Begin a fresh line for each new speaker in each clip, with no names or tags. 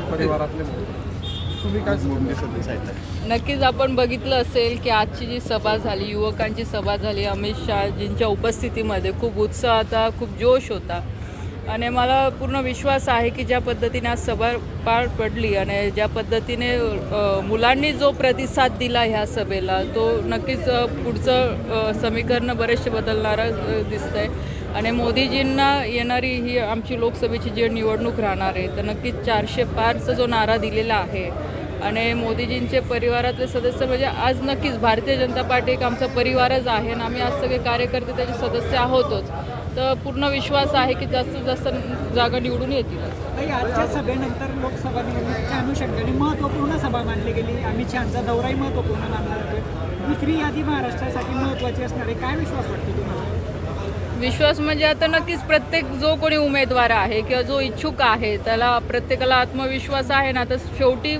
परिवारातले तुम्ही काय
नक्कीच आपण बघितलं असेल की आजची जी सभा झाली युवकांची सभा झाली अमित शहाजींच्या उपस्थितीमध्ये खूप उत्साह होता खूप जोश होता. आणि मला पूर्ण विश्वास आहे की ज्या पद्धतीने आज सभा पार पडली आणि ज्या पद्धतीने मुलांनी जो प्रतिसाद दिला ह्या सभेला तो नक्कीच पुढचं समीकरण बरेचसे बदलणारं दिसतं आहे आणि मोदीजींना येणारी ही आमची लोकसभेची जी निवडणूक राहणार आहे तर नक्कीच चारशे पारचा जो नारा दिलेला आहे आणि मोदीजींचे परिवारातले सदस्य म्हणजे आज नक्कीच भारतीय जनता पार्टी एक आमचा परिवारच आहे आणि आम्ही आज सगळे कार्यकर्ते त्याचे सदस्य आहोतच. तर पूर्ण विश्वास आहे की जास्तीत जास्त जागा निवडून
येतील. आजच्या सभेनंतर लोकसभा निवडणुकीच्या अनुषंगाने महत्त्वपूर्ण सभा मानली गेली. अमित शहाचा दौराही महत्त्वपूर्ण मानला जातो दुसरी यादी महाराष्ट्रासाठी महत्त्वाची असणार आहे. काय विश्वास वाटतो
विश्वास म्हणजे आता नक्कीच प्रत्येक जो कोणी उमेदवार आहे किंवा जो इच्छुक आहे त्याला प्रत्येकाला आत्मविश्वास आहे ना तर शेवटी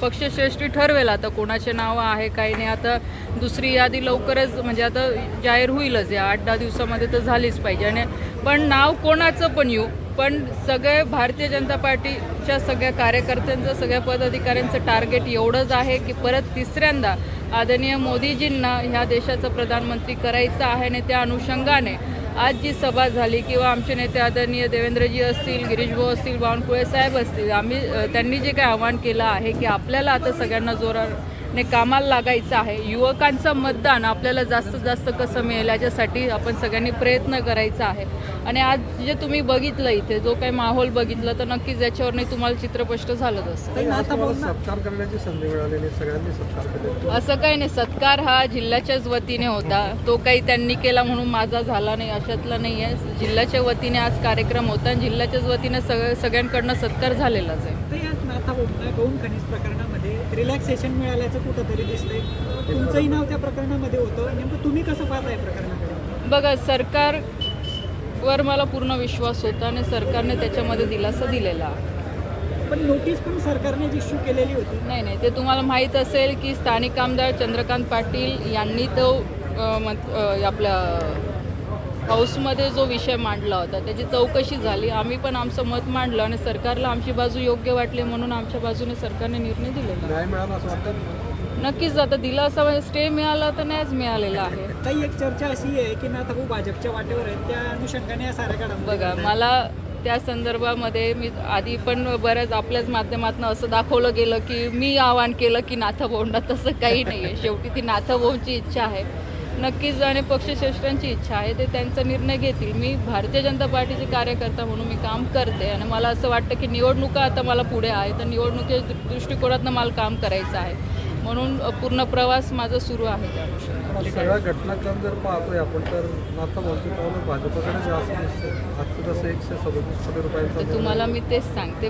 पक्षश्रेष्ठी ठरवेल आता कोणाचे नाव आहे काही नाही. आता दुसरी यादी लवकरच म्हणजे आता जाहीर होईलच. या आठ दहा दिवसामध्ये तर झालीच पाहिजे. आणि पण नाव कोणाचं पण येऊ पण सगळे भारतीय जनता पार्टीच्या सगळ्या कार्यकर्त्यांचं सगळ्या पदाधिकाऱ्यांचं टार्गेट एवढंच आहे की परत तिसऱ्यांदा आदरणीय मोदीजींना ह्या देशाचं प्रधानमंत्री करायचं आहे आणि त्या अनुषंगाने आज जी सभा झाली किंवा आमचे नेते आदरणीय देवेंद्रजी असतील गिरीशभाऊ असतील बावनकुळे साहेब असतील आम्ही त्यांनी जे काही आव्हान केलं आहे की आपल्याला आता सगळ्यांना जोरात जोराने कामाला लागायचं आहे. युवकांचं मतदान आपल्याला जास्तीत जास्त कसं मिळेल याच्यासाठी आपण सगळ्यांनी प्रयत्न करायचा आहे. आणि आज जे तुम्ही बघितलं इथे जो काही माहोल बघितलं तर नक्कीच याच्यावरही तुम्हाला चित्रस्पष्ट झालंच असतं.
ना.
असं काही नाही. सत्कार हा जिल्ह्याच्याच वतीने होता. तो काही त्यांनी केला म्हणून माझा झाला नाही अशातला नाही आहे. जिल्ह्याच्या वतीने आज कार्यक्रम होता आणि जिल्ह्याच्याच वतीने सगळं सगळ्यांकडनं सत्कार झालेलाच आहे.
रिलॅक्सेशन मिळाल्याचं कुठंतरी दिसतंय. तुमचंही नाव त्या प्रकरणामध्ये होतं. नेमकं तुम्ही कसं पाहताय प्रकरणाकडे?
बघा सरकारवर मला पूर्ण विश्वास होता आणि सरकारने त्याच्यामध्ये दिलासा दिलेला.
पण नोटीस पण सरकारने इश्यू केलेली होती.
नाही नाही ते तुम्हाला माहीत असेल की स्थानिक आमदार चंद्रकांत पाटील यांनी तो आपल्या हाऊसमध्ये जो विषय मांडला होता त्याची चौकशी झाली. आम्ही पण आमचं मत मांडलं आणि सरकारला आमची बाजू योग्य वाटली म्हणून आमच्या बाजूने सरकारने निर्णय दिलेला. नक्कीच आता दिला असा स्टे मिळाला तर नाहीच मिळालेला आहे.
काही एक चर्चा अशी आहे की नाथा भाऊ भाजपच्या वाटेवर आहेत त्या अनुषंगाने या साऱ्या
बघा मला त्या संदर्भामध्ये मी आधी पण बऱ्याच आपल्याच माध्यमातून असं दाखवलं गेलं की मी आवाहन केलं की नाथाभाऊंना तसं काही नाही आहे शेवटी ती नाथाभाऊंची इच्छा आहे. नक्कीच आणि पक्षश्रेष्ठांची इच्छा आहे ते त्यांचा निर्णय घेतील. मी भारतीय जनता पार्टीचे कार्यकर्ता म्हणून मी काम करते आणि मला असं वाटतं की निवडणुका आता मला पुढे आहे तर निवडणुकीच्या दृष्टिकोनातनं मला काम करायचं आहे. म्हणून पूर्ण प्रवास माझा सुरू आहे त्या.
सगळा घटनाक्रम जर पाहतोय आपण तर नाथा भाऊची पावलं भाजपकडे जास्त दिसते आजचं जसं एकशे सदतीस कोटी रुपयांचा
तर तुम्हाला मी तेच सांगते.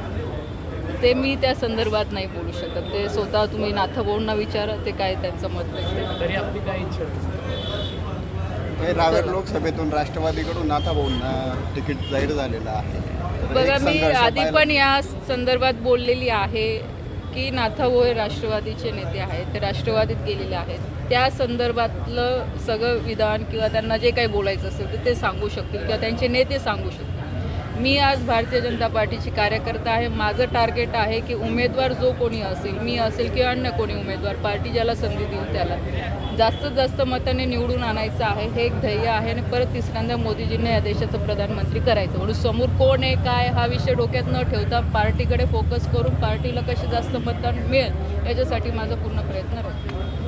ते मी त्या संदर्भात नाही बोलू शकत. ते स्वतः तुम्ही नाथभाऊंना विचारा ते काय त्यांचं मत आहे
तरी आपली काय इच्छा
हे रावेर लोकसभेतून राष्ट्रवादीकडून नाथा भाऊंना तिकीट जाहीर झालेलं आहे.
बघा मी आधी पण या संदर्भात बोललेली आहे. की नाथाभोय हे राष्ट्रवादीचे नेते आहेत ते राष्ट्रवादीत गेलेले आहेत. त्या संदर्भातलं सगळं विधान किंवा त्यांना जे काही बोलायचं असेल तर ते सांगू शकतील किंवा त्यांचे नेते सांगू शकतील. मी आज भारतीय जनता पार्टीची कार्यकर्ता आहे. माझं टार्गेट आहे की उमेदवार जो कोणी असेल मी असेल किंवा अन्य कोणी उमेदवार पार्टी ज्याला संधी देऊ त्याला. जास्तीत जास्त मताने निवडून आणायचं आहे हे एक ध्येय आहे आणि परत तिसऱ्यांदा मोदीजींना या देशाचं प्रधानमंत्री करायचं. म्हणून समोर कोण आहे काय हा विषय डोक्यात न ठेवता पार्टीकडे फोकस करून पार्टीला कसे जास्त मतदान मिळेल याच्यासाठी माझा पूर्ण प्रयत्न राहतो